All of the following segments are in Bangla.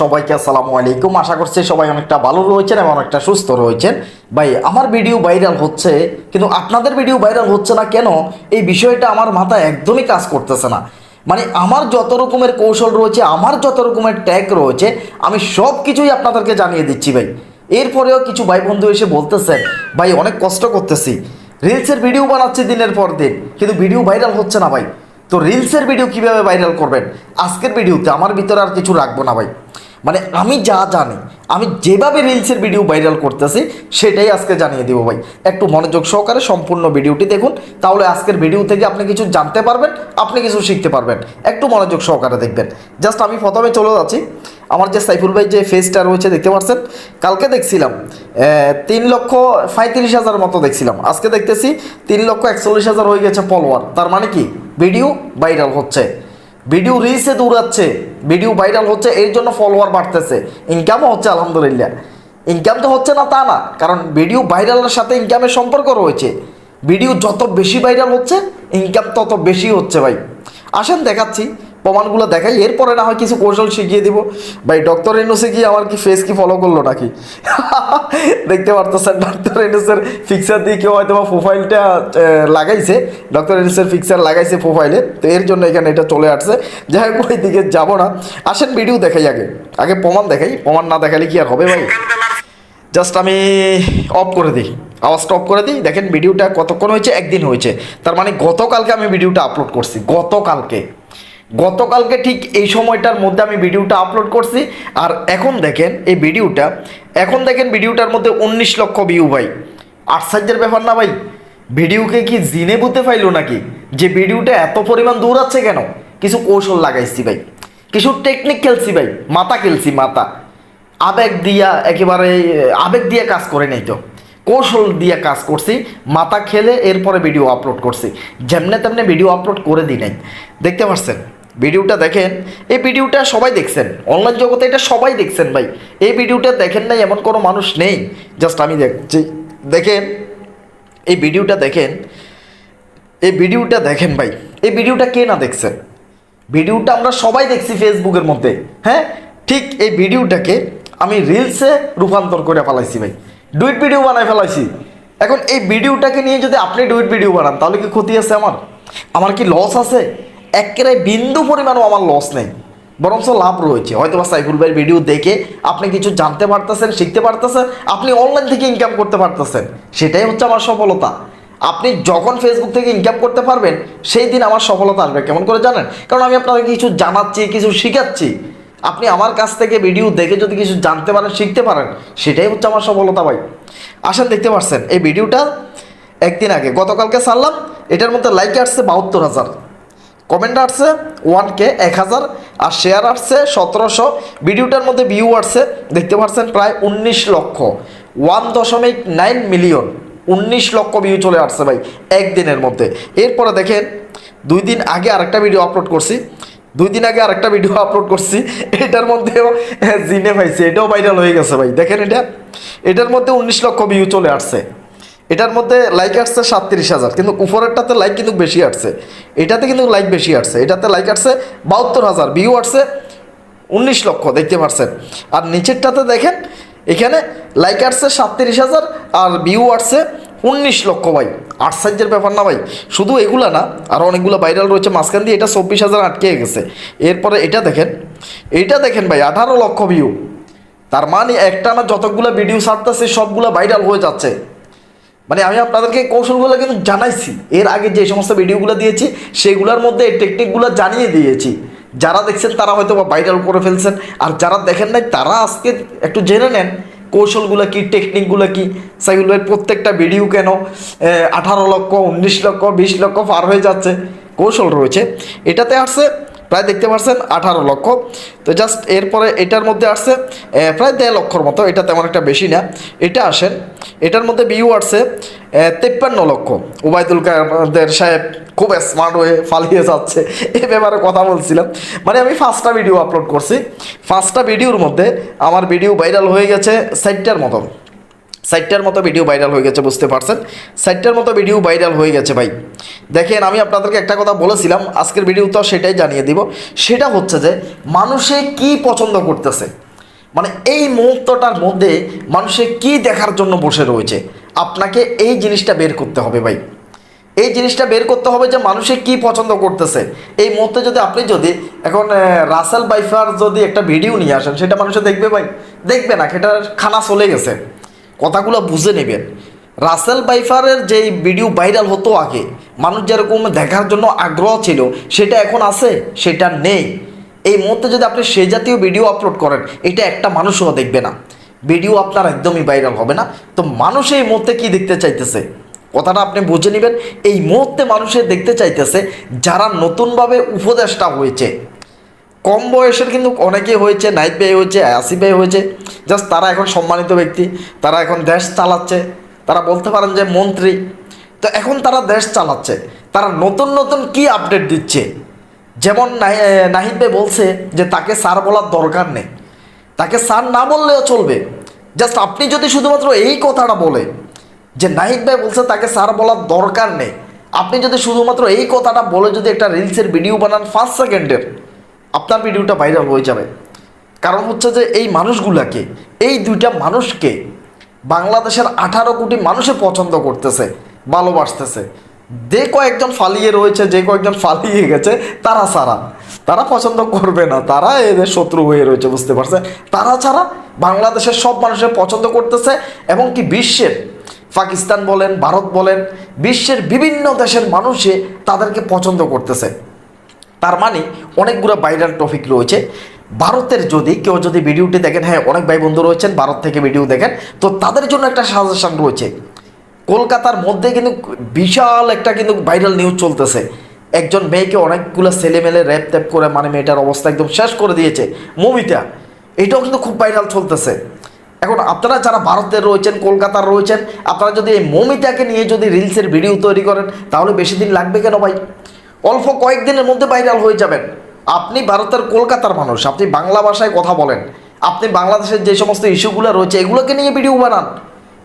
সবাইকে আসসালামু আলাইকুম। আশা করছি সবাই অনেকটা ভালো রয়েছেন এবং অনেকটা সুস্থ রয়েছেন। ভাই, আমার ভিডিও ভাইরাল হচ্ছে, কিন্তু আপনাদের ভিডিও ভাইরাল হচ্ছে না কেন? এই বিষয়টা আমার মাথায় একদমই কাজ করতেছে না। মানে আমার যত রকমের কৌশল রয়েছে, আমার যত রকমের ট্যাগ রয়েছে, আমি সব কিছুই আপনাদেরকে জানিয়ে দিচ্ছি ভাই। এরপরেও কিছু ভাই বন্ধু এসে বলতেছেন ভাই, অনেক কষ্ট করতেছি। রিলসের ভিডিও বানাচ্ছি দিনের পর দিন, কিন্তু ভিডিও ভাইরাল হচ্ছে না ভাই। তো রিলসের ভিডিও কীভাবে ভাইরাল করবেন? আজকের ভিডিওতে আমার ভিতরে আর কিছু রাখব না ভাই। মানে আমি যা জানি, আমি যেভাবে রিলসের ভিডিও ভাইরাল করতেছি, সেটাই আজকে জানিয়ে দেবো ভাই। একটু মনোযোগ সহকারে সম্পূর্ণ ভিডিওটি দেখুন, তাহলে আজকের ভিডিও থেকে আপনি কিছু জানতে পারবেন, আপনি কিছু শিখতে পারবেন। একটু মনোযোগ সহকারে দেখবেন। জাস্ট আমি প্রথমে চলে যাচ্ছি। আমার যে সাইফুল ভাই যে ফেসটা রয়েছে, দেখতে পাচ্ছেন? কালকে দেখছিলাম তিন লক্ষ পঁয়ত্রিশ হাজার মতো দেখছিলাম। আজকে দেখতেছি, তিন লক্ষ একচল্লিশ হাজার হয়ে গেছে ফলোয়ার তার মানে কি? ভিডিও ভাইরাল হচ্ছে। ভিডিও রিলসে দৌড়াচ্ছে ভিডিও ভাইরাল হচ্ছে, এর জন্য ফলোয়ার বাড়তেছে। ইনকামও হচ্ছে, আলহামদুলিল্লাহ। ইনকাম তো হচ্ছে না তা না, কারণ ভিডিও ভাইরালের সাথে ইনকামের সম্পর্ক রয়েছে। ভিডিও যত বেশি ভাইরাল হচ্ছে ইনকাম তত বেশি হচ্ছে ভাই। আসেন দেখাচ্ছি প্রমাণগুলো দেখাই, এরপরে না হয় কিছু কৌশল শিখিয়ে দিব। ভাই, ডক্টর এনুসে কি আমার কি ফেস কি ফলো করল নাকি? দেখতে পারতেছেন, ডক্টর এনুসের ফিক্সার দিয়ে কেউ হয়তো বা প্রোফাইলটা লাগাইছে। ডক্টর এনুসের ফিক্সার লাগাইছে প্রোফাইলে তো এর জন্য এখানে এটা চলে আসছে। যাই হোক, ওই দিকে যাব না। আসেন ভিডিও দেখাই আগে। আগে প্রমাণ দেখাই। প্রমাণ না দেখালে কি আর হবে ভাই? জাস্ট আমি অফ করে দিই। আওয়াজটা অফ করে দিই। দেখেন ভিডিওটা কতক্ষণ হয়েছে? একদিন হয়েছে। তার মানে গতকালকে আমি ভিডিওটা আপলোড করছি। গতকালকে। গতকালকে ঠিক এই সময়টার মধ্যে আমি ভিডিওটা আপলোড করছি। আর এখন দেখেন, এই ভিডিওটা, এখন দেখেন ভিডিওটার মধ্যে উনিশ লক্ষ ভিউ ভাই। আশ্চর্যের ব্যাপার না ভাই, ভিডিওকে কি জিনে বুঝতে পাইলো নাকি? যে ভিডিওটা এত পরিমাণ দৌড়াচ্ছে কেন? কিছু কৌশল লাগাইছি ভাই। কিছু টেকনিক খেলছি ভাই, মাথা খেলছি, মাথা। আবেগ দিয়া একেবারে, আবেগ দিয়ে কাজ করে নেই তো। কৌশল দিয়ে কাজ করছি, মাথা খেলে এরপরে ভিডিও আপলোড করছি। যেমনে তেমনি ভিডিও আপলোড করে দিই নাই। দেখতে পাচ্ছেন? ভিডিওটা দেখেন, এই ভিডিওটা সবাই দেখছেন অনলাইন জগতে এটা সবাই দেখছেন ভাই। এই ভিডিওটা দেখেন নাই এমন কোনো মানুষ নেই জাস্ট আমি দেখছি। দেখেন, এই ভিডিওটা দেখেন, এই ভিডিওটা দেখেন ভাই, এই ভিডিওটা কে না দেখছেন ভিডিওটা আমরা সবাই দেখছি ফেসবুকের মধ্যে হ্যাঁ? ঠিক এই ভিডিওটাকে আমি রিলসে রূপান্তর করে ফেলাইছি ভাই। ডুইট ভিডিও বানাই ফেলাইছি। এখন এই ভিডিওটাকে নিয়ে যদি আপনি ডুইট ভিডিও বানান, তাহলে কি ক্ষতি আছে আমার? আমার কি লস আছে? একেবারে বিন্দু পরিমাণও আমার লস নেই। বরঞ্চ লাভ রয়েছে। হয়তো বা সাইফুল ভাইয়ের ভিডিও দেখে আপনি কিছু জানতে পারতেছেন, শিখতে পারতেছেন, আপনি অনলাইন থেকে ইনকাম করতে পারতেছেন। সেটাই হচ্ছে আমার সফলতা। আপনি যখন ফেসবুক থেকে ইনকাম করতে পারবেন, সেই দিন আমার সফলতা আসবে। কেমন করে জানেন? কারণ আমি আপনাকে কিছু জানাচ্ছি, কিছু শেখাচ্ছি। আপনি আমার কাছ থেকে ভিডিও দেখে যদি কিছু জানতে পারেন, শিখতে পারেন, সেটাই হচ্ছে আমার সফলতা ভাই। আসেন, দেখতে পাচ্ছেন এই ভিডিওটা একদিন আগে। গতকালকে ছাড়লাম এটার মধ্যে লাইক আসছে বাহাত্তর হাজার। কমেন্ট আসছে ওয়ান কে এক হাজার, আর শেয়ার আসছে সতেরোশো। ভিডিওটার মধ্যে ভিউ আসছে, দেখতে পাচ্ছেন প্রায় উনিশ লক্ষ। ওয়ান দশমিক নাইন মিলিয়ন উনিশ লক্ষ ভিউ চলে আসছে ভাই, একদিনের মধ্যে। এরপরে দেখেন, দুই দিন আগে আরেকটা ভিডিও আপলোড করছি। দুই দিন আগে আরেকটা ভিডিও আপলোড করছি, এটার মধ্যেও জিনে পাইছে এটাও ভাইরাল হয়ে গেছে ভাই। দেখেন এটা, এটার মধ্যে উনিশ লক্ষ ভিউ চলে আসছে। এটার মধ্যে লাইক আসছে সাতত্রিশ হাজার, কিন্তু উপরেরটাতে লাইক কিন্তু বেশি আসছে। এটাতে কিন্তু লাইক বেশি আসছে। এটাতে লাইক আসছে বাহাত্তর হাজার ভিউ আসছে উনিশ লক্ষ, দেখতে পাচ্ছেন। আর নিচেরটাতে দেখেন, এখানে লাইক আসছে সাতত্রিশ হাজার আর ভিউ আসছে উনিশ লক্ষ ভাই। আশ্চর্যের ব্যাপার না ভাই। শুধু এগুলা না, আর অনেকগুলো ভাইরাল রয়েছে মাঝখান দিয়ে, এটা চব্বিশ হাজার আটকে গেছে। এরপরে এটা দেখেন এটা দেখেন ভাই, আঠারো লক্ষ ভিউ তার মানে একটা না যতগুলো ভিডিও ছাড়তেছে, সবগুলো ভাইরাল হয়ে যাচ্ছে। মানে আমি আপনাদেরকে কৌশলগুলো কিন্তু জানাইছি। এর আগে যে সমস্ত ভিডিওগুলো দিয়েছি, সেগুলোর মধ্যে এই টেকনিকগুলো জানিয়ে দিয়েছি। যারা দেখছেন তারা হয়তো বা ভাইরাল করে ফেলছেন। আর যারা দেখেন নাই, তারা আজকে একটু জেনে নেন কৌশলগুলো কি টেকনিকগুলো কি। ভাইয়ের প্রত্যেকটা ভিডিও কেন আঠারো লক্ষ, উনিশ লক্ষ, বিশ লক্ষ পার হয়ে যাচ্ছে? কৌশল রয়েছে। এটাতে আসছে প্রায় দেখতে পাচ্ছেন আঠারো লক্ষ। তো জাস্ট এরপরে এটার মধ্যে আসছে প্রায় দেড় লক্ষর মতো, এটা তেমন একটা বেশি না। এটা আসেন, এটার মধ্যে বিউ আসছে তেপ্পান্ন লক্ষ। ওবায়দুল কাদের সাহেব খুব স্মার্ট হয়ে ফালিয়ে যাচ্ছে, এ ব্যাপারে কথা বলছিলাম। মানে আমি পাঁচটা ভিডিও আপলোড করছি। ফার্স্টটা ভিডিওর মধ্যে আমার ভিডিও ভাইরাল হয়ে গেছে সাইটটার মতন। সাইটটার মতো ভিডিও ভাইরাল হয়ে গেছে, বুঝতে পারছেন? সাইটটার মতো ভিডিও ভাইরাল হয়ে গেছে ভাই। দেখেন, আমি আপনাদেরকে একটা কথা বলেছিলাম, আজকের ভিডিও তো সেটাই জানিয়ে দিব। সেটা হচ্ছে যে, মানুষে কি পছন্দ করতেছে? মানে এই মুহূর্তটার মধ্যে মানুষে কি দেখার জন্য বসে রয়েছে? আপনাকে এই জিনিসটা বের করতে হবে ভাই। এই জিনিসটা বের করতে হবে যে, মানুষে কি পছন্দ করতেছে? এই মুহূর্তে যদি আপনি যদি এখন রাসেল বাইফার যদি একটা ভিডিও নিয়ে আসেন, সেটা মানুষে দেখবে ভাই। দেখবে না, সেটার খানা চলে গেছে। কথাগুলো বুঝে নেবেন। রাসেল বাইফারের যেই ভিডিও ভাইরাল হতো আগে, মানুষ যেরকম দেখার জন্য আগ্রহ ছিল, সেটা এখন আছে? সেটা নেই। এই মুহূর্তে যদি আপনি সে জাতীয় ভিডিও আপলোড করেন, এটা একটা মানুষও দেখবে না। ভিডিও আপনার একদমই ভাইরাল হবে না। তো মানুষ এই মুহূর্তে কী দেখতে চাইতেছে? কথাটা আপনি বুঝে নেবেন। এই মুহূর্তে মানুষে দেখতে চাইতেছে, যারা নতুনভাবে উপদেষ্টা হয়েছে কম বয়সের কিন্তু অনেকে হয়েছে নাইট ব্যয় হয়েছে আসি ব্যয় হয়েছে জাস্ট তারা এখন সম্মানিত ব্যক্তি, তারা এখন দেশ চালাচ্ছে, তারা বলতে পারেন যে মন্ত্রী, তো এখন তারা দেশ চালাচ্ছে, তারা নতুন নতুন কি আপডেট দিচ্ছে? যেমন নাহি- নাহিদ ভাই বলছে যে তাকে স্যার বলার দরকার নেই, তাকে স্যার না বললেও চলবে জাস্ট আপনি যদি শুধুমাত্র এই কথাটা বলে, যে নাহিদ ভাই বলছে তাকে স্যার বলার দরকার নেই, আপনি যদি শুধুমাত্র এই কথাটা বলে যদি একটা রিলসের ভিডিও বানান ফার্স্ট সেকেন্ডের আপনার ভিডিওটা ভাইরাল হয়ে যাবে। কারণ হচ্ছে যে এই মানুষগুলাকে, এই দুইটা মানুষকে বাংলাদেশের আঠারো কোটি মানুষে পছন্দ করতেছে, ভালোবাসতেছে। যে কয়েকজন ফালিয়ে রয়েছে, যে কয়েকজন ফালিয়ে গেছে, তারা ছাড়া। তারা পছন্দ করবে না, তারা এদের শত্রু হয়ে রয়েছে, বুঝতে পারছে তারা ছাড়া বাংলাদেশের সব মানুষের পছন্দ করতেছে, এবং কি বিশ্বের, পাকিস্তান বলেন, ভারত বলেন, বিশ্বের বিভিন্ন দেশের মানুষে তাদেরকে পছন্দ করতেছে। তার মানে অনেকগুলো ভাইরাল টপিক রয়েছে। ভারতের যদি কেউ যদি ভিডিওটি দেখেন হ্যাঁ অনেক ভাই বন্ধু রয়েছেন, ভারত থেকে ভিডিও দেখেন, তো তাদের জন্য একটা সাজেশন রয়েছে। কলকাতার মধ্যে কিন্তু বিশাল একটা কিন্তু ভাইরাল নিউজ চলতেছে। একজন মেয়েকে অনেকগুলো ছেলেমেলে র্যাপ ট্যাপ করে মানে মেয়েটার অবস্থা একদম শেষ করে দিয়েছে মুভিটা এটাও কিন্তু খুব ভাইরাল চলতেছে। এখন আপনারা যারা ভারতের রয়েছেন, কলকাতার রয়েছেন, আপনারা যদি এই মমিতাকে নিয়ে যদি রিলসের ভিডিও তৈরি করেন, তাহলে বেশি দিন লাগবে কেন ভাই? অল্প কয়েকদিনের মধ্যে ভাইরাল হয়ে যাবেন। আপনি ভারতের কলকাতার মানুষ, আপনি বাংলা ভাষায় কথা বলেন, আপনি বাংলাদেশের যে সমস্ত ইস্যুগুলো রয়েছে, এগুলোকে নিয়ে ভিডিও বানান।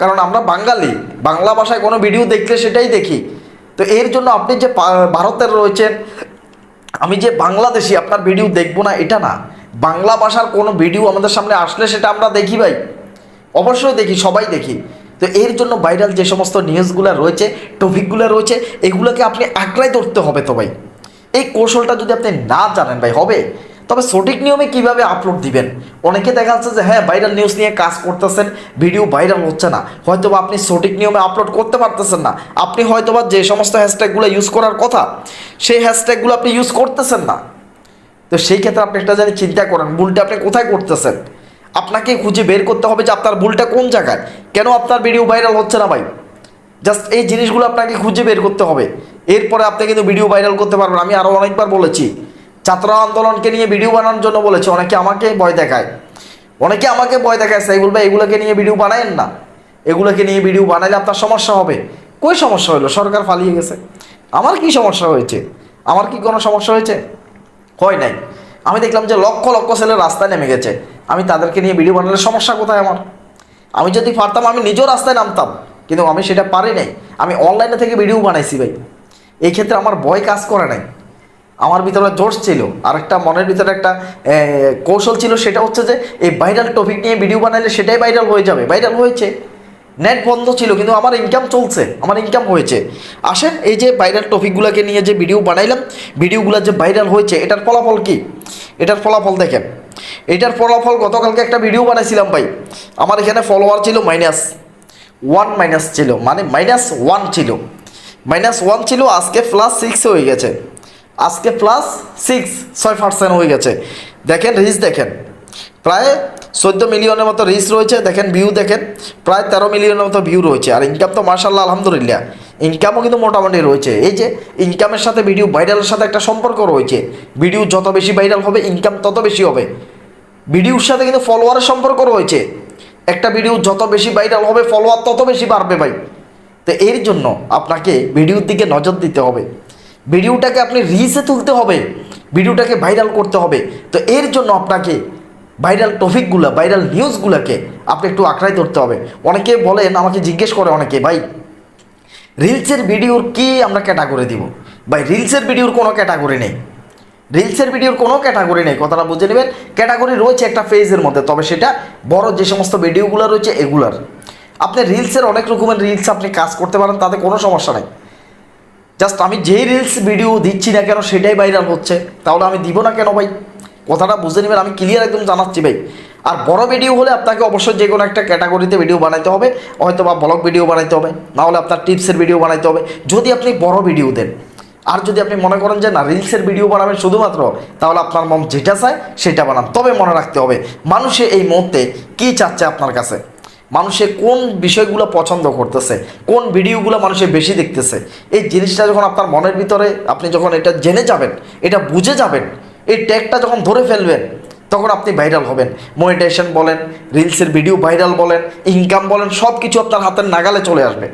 কারণ আমরা বাঙালি, বাংলা ভাষায় কোনো ভিডিও দেখলে সেটাই দেখি। তো এর জন্য আপনি যে ভারতের রয়েছেন আমি যে বাংলাদেশি, আপনার ভিডিও দেখব না, এটা না। বাংলা ভাষার কোনো ভিডিও আমাদের সামনে আসলে সেটা আমরা দেখি ভাই। অবশ্যই দেখি, সবাই দেখি। তো এর জন্য ভাইরাল যে সমস্ত নিউজগুলো রয়েছে টপিকগুলো রয়েছে, এগুলোকে আপনি আঁকড়াই ধরতে হবে তো ভাই। এই কৌশলটা যদি আপনি না জানেন ভাই, হবে? তবে সঠিক নিয়মে কীভাবে আপলোড দিবেন? অনেকে দেখা যাচ্ছে যে হ্যাঁ ভাইরাল নিউজ নিয়ে কাজ করতেছেন ভিডিও ভাইরাল হচ্ছে না। হয়তোবা আপনি সঠিক নিয়মে আপলোড করতে পারতেছেন না। আপনি হয়তোবা যে সমস্ত হ্যাশট্যাগুলো ইউজ করার কথা, সেই হ্যাশট্যাগুলো আপনি ইউজ করতেছেন না। তো সেই ক্ষেত্রে আপনি একটা জানি চিন্তা করেন, ভুলটা আপনি কোথায় করতেছেন? আপনাকে খুঁজে বের করতে হবে যে আপনার ভুলটা কোন জায়গায়। কেন আপনার ভিডিও ভাইরাল হচ্ছে না ভাই? জাস্ট এই জিনিসগুলো আপনাকে খুঁজে বের করতে হবে। এরপরে আপনি কিন্তু ভিডিও ভাইরাল করতে পারবেন। আমি আরও অনেকবার বলেছি, ছাত্র আন্দোলনকে নিয়ে ভিডিও বানানোর জন্য বলেছি, অনেকে আমাকে ভয় দেখায়। অনেকে আমাকে ভয় দেখায় সাইবুল ভাই, এগুলোকে নিয়ে ভিডিও বানায়েন না। এগুলোকে নিয়ে ভিডিও বানাইলে আপনার সমস্যা হবে। কই সমস্যা হলো সরকার ফালিয়ে গেছে। আমার কি সমস্যা হয়েছে? আমার কি কোনো সমস্যা হয়েছে? হয় নাই। আমি দেখলাম যে লক্ষ লক্ষ ছেলে রাস্তায় নেমে গেছে। আমি তাদেরকে নিয়ে ভিডিও বানালে সমস্যা কোথায় আমার? আমি যদি পারতাম, আমি নিজেও রাস্তায় নামতাম। কিন্তু আমি সেটা পারি নাই। আমি অনলাইনে থেকে ভিডিও বানাইছি ভাই। এই ক্ষেত্রে আমার ভয় কাজ করে নাই। আমার ভিতরে জোশ ছিল। আর একটা মনের ভিতরে একটা কৌশল ছিল, সেটা হচ্ছে যে, এই ভাইরাল টপিক নিয়ে ভিডিও বানাইলে সেটাই ভাইরাল হয়ে যাবে। ভাইরাল হয়েছে। নেট বন্ধ ছিল, কিন্তু আমার ইনকাম চলছে। আমার ইনকাম হয়েছে। আসেন, এই যে ভাইরাল টপিকগুলোকে নিয়ে যে ভিডিও বানাইলাম ভিডিওগুলো যে ভাইরাল হয়েছে, এটার ফলাফল কি? এটার ফলাফল দেখেন। এটার ফলাফল গতকালকে একটা ভিডিও বানাইছিলাম ভাই। আমার এখানে ফলোয়ার ছিল মাইনাস ওয়ান মাইনাস ছিল। মানে মাইনাস ওয়ান ছিল। মাইনাস ওয়ান ছিল, আজকে প্লাস সিক্স হয়ে গেছে। আজকে প্লাস সিক্স ছয় পার্সেন্ট হয়ে গেছে। দেখেন রিচ দেখেন। প্রায় চোদ্দ মিলিয়নের মতো রিচ রয়েছে। দেখেন ভিউ দেখেন। প্রায় তেরো মিলিয়নের মতো ভিউ রয়েছে। আর ইনকাম তো মার্শাল্লাহ আলহামদুলিল্লাহ। ইনকামও কিন্তু মোটামুটি রয়েছে। এই যে ইনকামের সাথে ভিডিও ভাইরালের সাথে একটা সম্পর্ক রয়েছে। ভিডিও যত বেশি ভাইরাল হবে ইনকাম তত বেশি হবে। ভিডিওর সাথে কিন্তু ফলোয়ারের সম্পর্ক রয়েছে। একটা ভিডিও যত বেশি ভাইরাল হবে ফলোয়ার তত বেশি বাড়বে ভাই। তো এর জন্য আপনাকে ভিডিওর দিকে নজর দিতে হবে। ভিডিওটাকে আপনি রিসে তুলতে হবে। ভিডিওটাকে ভাইরাল করতে হবে। তো এর জন্য আপনাকে ভাইরাল টপিকগুলো ভাইরাল নিউজগুলোকে আপনি একটু আঁকড়াই ধরতে হবে। অনেকে বলেন, আমাকে জিজ্ঞেস করে অনেকে, ভাই রিলসের ভিডিওর কি আমরা ক্যাটাগরি দিব? ভাই, রিলসের ভিডিওর কোনো ক্যাটাগরি নেই। রিলসের ভিডিওর কোনো ক্যাটাগরি নেই, কথাটা বুঝে নেবেন। ক্যাটাগরি রয়েছে একটা ফেজের মধ্যে, তবে সেটা বড় যে সমস্ত ভিডিওগুলো রয়েছে এগুলার। আপনি রিলসের অনেক রকমের রিলস আপনি কাজ করতে পারেন, তাতে কোনো সমস্যা নাই। জাস্ট আমি যেই রিলস ভিডিও দিচ্ছি না কেন, সেটাই ভাইরাল হচ্ছে। তাহলে আমি দিব না কেন ভাই? কথাটা বুঝে নেবেন, আমি ক্লিয়ার একদম জানাচ্ছি ভাই। আর বড় ভিডিও হলে আপনাকে অবশ্যই যে কোনো একটা ক্যাটাগরিতে ভিডিও বানাইতে হবে হয়তো বা ব্লগ ভিডিও বানাইতে হবে না হলে আপনার টিপসের ভিডিও বানাইতে হবে। যদি আপনি বড় ভিডিও দেন, আর যদি আপনি মনে করেন যে না রিলসের ভিডিও বানাবেন শুধুমাত্র, তাহলে আপনার মন যেটা চায় সেটা বানান। তবে মনে রাখতে হবে, মানুষে এই মুহূর্তে কী চাচ্ছে আপনার কাছে? মানুষে কোন বিষয়গুলো পছন্দ করতেছে? কোন ভিডিওগুলো মানুষে বেশি দেখতেছে? এই জিনিসটা যখন আপনার মনের ভিতরে, আপনি যখন এটা জেনে যাবেন, এটা বুঝে যাবেন, এই ট্যাগটা যখন ধরে ফেলবেন তখন আপনি ভাইরাল হবেন। মনিটাইজেশন বলেন রিলসের ভিডিও ভাইরাল বলেন ইনকাম বলেন সব কিছু আপনার হাতের নাগালে চলে আসবে।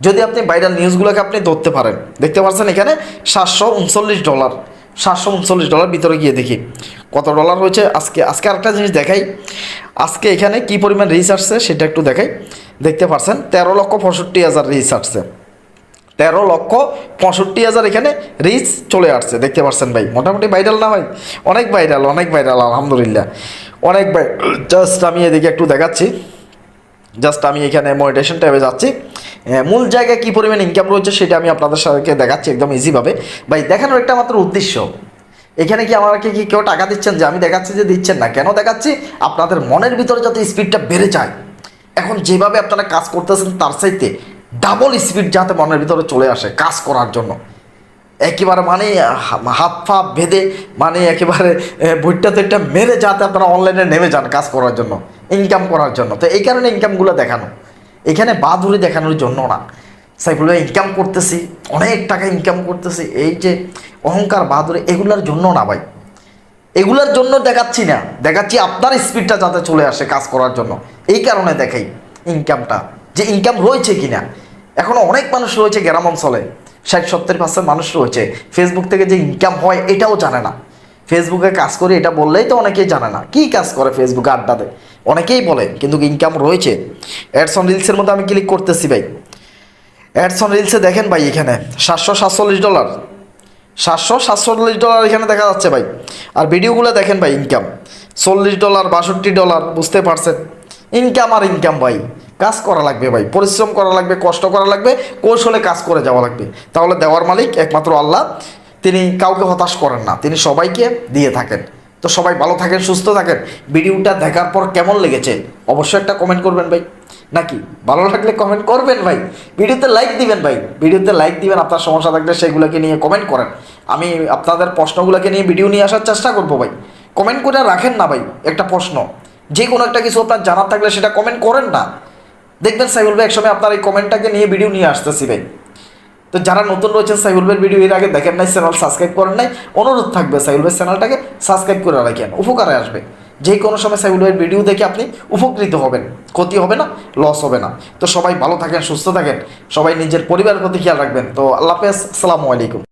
যদি আপনি ভাইরাল নিউজগুলোকে আপনি ধরতে পারেন, দেখতে পাচ্ছেন এখানে সাতশো উনচল্লিশ ডলার সাতশো উনচল্লিশ ডলার ভিতরে গিয়ে দেখি। কত ডলার হয়েছে? আজকে আজকে আরেকটা জিনিস দেখাই। আজকে এখানে কি পরিমাণ রিচ আসছে সেটা একটু দেখাই। দেখতে পাচ্ছেন তেরো লক্ষ পঁয়ষট্টি হাজার রিচ আসছে। তেরো লক্ষ পঁয়ষট্টি হাজার এখানে রিচ চলে আসছে। দেখতে পাচ্ছেন ভাই, মোটামুটি ভাইরাল না ভাই? অনেক ভাইরাল অনেক ভাইরাল আলহামদুলিল্লাহ। অনেক ভাই জাস্ট আমি এদিকে একটু দেখাচ্ছি। জাস্ট আমি এখানে মনিটেশন ট্যাবে যাচ্ছি। মূল জায়গায় কী পরিমাণ ইনকাম রয়েছে সেটা আমি আপনাদের সাথে দেখাচ্ছি একদম ইজিভাবে ভাই, দেখানোর একটা মাত্র উদ্দেশ্য। এখানে কি আমাকে কি কেউ টাকা দিচ্ছেন যে আমি দেখাচ্ছি যে দিচ্ছেন না? কেন দেখাচ্ছি? আপনাদের মনের ভিতরে যাতে স্পিডটা বেড়ে যায়। এখন যেভাবে আপনারা কাজ করতেছেন তার চাইতে ডাবল স্পিড যাতে মনের ভিতরে চলে আসে কাজ করার জন্য। একেবারে মানে হাত পা বেঁধে মানে একেবারে বইটা তো মেরে যাতে আপনারা অনলাইনে নেমে যান কাজ করার জন্য ইনকাম করার জন্য। তো এই কারণে ইনকামগুলো দেখানো। এখানে বাদুরি দেখানোর জন্য না। সাইফুল ইনকাম করতেছি, অনেক টাকা ইনকাম করতেছি। এই যে অহংকার বাহাদুরি এগুলোর জন্য না ভাই। এগুলোর জন্য দেখাচ্ছি না। দেখাচ্ছি আপনার স্পিডটা যাতে চলে আসে কাজ করার জন্য। এই কারণে দেখাই ইনকামটা যে ইনকাম রয়েছে কিনা এখনও অনেক মানুষ রয়েছে গ্রাম অঞ্চলে, ষাট, সত্তর পার্সেন্ট মানুষ রয়েছে। ফেসবুক থেকে যে ইনকাম হয়, এটাও জানে না। ফেসবুকে কাজ করে এটা বললেই তো অনেকেই জানে না। কী কাজ করে ফেসবুকে আড্ডাতে? অনেকেই বলে, কিন্তু ইনকাম রয়েছে। অ্যাডস অন রিলসের মধ্যে আমি ক্লিক করতেছি ভাই। অ্যাডস অন রিলসে দেখেন ভাই এখানে, সাতশো সাতচল্লিশ ডলার সাতশো সাতচল্লিশ ডলার এখানে দেখা যাচ্ছে ভাই। আর ভিডিওগুলো দেখেন ভাই ইনকাম চল্লিশ ডলার বাষট্টি ডলার বুঝতে পারছেন? ইনকাম আর ইনকাম ভাই। কাজ করা লাগবে ভাই, পরিশ্রম করা লাগবে, কষ্ট করা লাগবে, কৌশলে কাজ করে যাওয়া লাগবে। তাহলে দেওয়ার মালিক একমাত্র আল্লাহ, তিনি কাউকে হতাশ করেন না, তিনি সবাইকে দিয়ে থাকেন। তো সবাই ভালো থাকেন, সুস্থ থাকেন। ভিডিওটা দেখার পর কেমন লেগেছে, অবশ্যই একটা কমেন্ট করবেন ভাই। নাকি? ভালো লাগলে কমেন্ট করবেন ভাই। ভিডিওতে লাইক দিবেন ভাই। ভিডিওতে লাইক দিবেন, আপনার সমস্যা থাকলে সেগুলোকে নিয়ে কমেন্ট করেন। আমি আপনাদের প্রশ্নগুলোকে নিয়ে ভিডিও নিয়ে আসার চেষ্টা করব ভাই। কমেন্ট করে রাখেন না ভাই, একটা প্রশ্ন। যে কোনো একটা কিছু আপনার জানার থাকলে সেটা কমেন্ট করেন না। দেখবেন সাইবুল ভাই, একসময় আপনার এই কমেন্টটাকে নিয়ে ভিডিও নিয়ে আসতেছি ভাই। তো যারা নতুন রয়েছেন সাইবুল ভাইয়ের ভিডিও এর আগে দেখেন নাই চ্যানেল সাবস্ক্রাইব করেন নাই, অনুরোধ থাকবে সাইবুল ভাই চ্যানেলটাকে সাবস্ক্রাইব করে রাখেন, উপকারে আসবে। যে কোনো সময় সাইবুল ভাইয়ের ভিডিও দেখে আপনি উপকৃত হবেন, ক্ষতি হবে না লস হবে না। তো সবাই ভালো থাকেন, সুস্থ থাকেন, সবাই নিজের পরিবারের প্রতি খেয়াল রাখবেন। তো আল্লাহ হাফেজ, আসসালামু আলাইকুম।